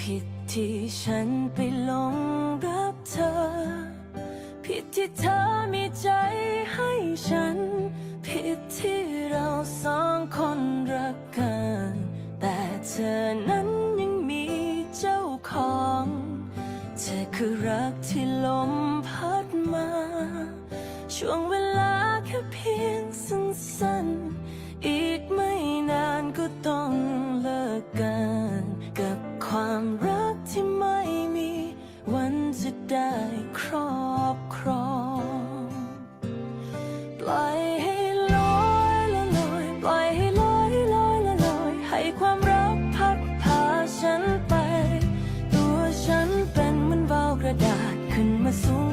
ผิดที่ฉันไปหลงรักเธอ ผิดที่เธอมีใจให้ฉัน ผิดที่เราสองคนรักกัน แต่เธอนั้นยังมีเจ้าของ เธอคือรักที่ลมพัดมา ช่วงเวลาแค่เพียง ที่ไม่มีวันจะได้ครอบครอง ปล่อยให้ลอยละลอย ปล่อยให้ลอยลอยละลอย ให้ความรักพัดพาฉันไป ตัวฉันเป็นเหมือนวากระดาษขึ้นมาสูง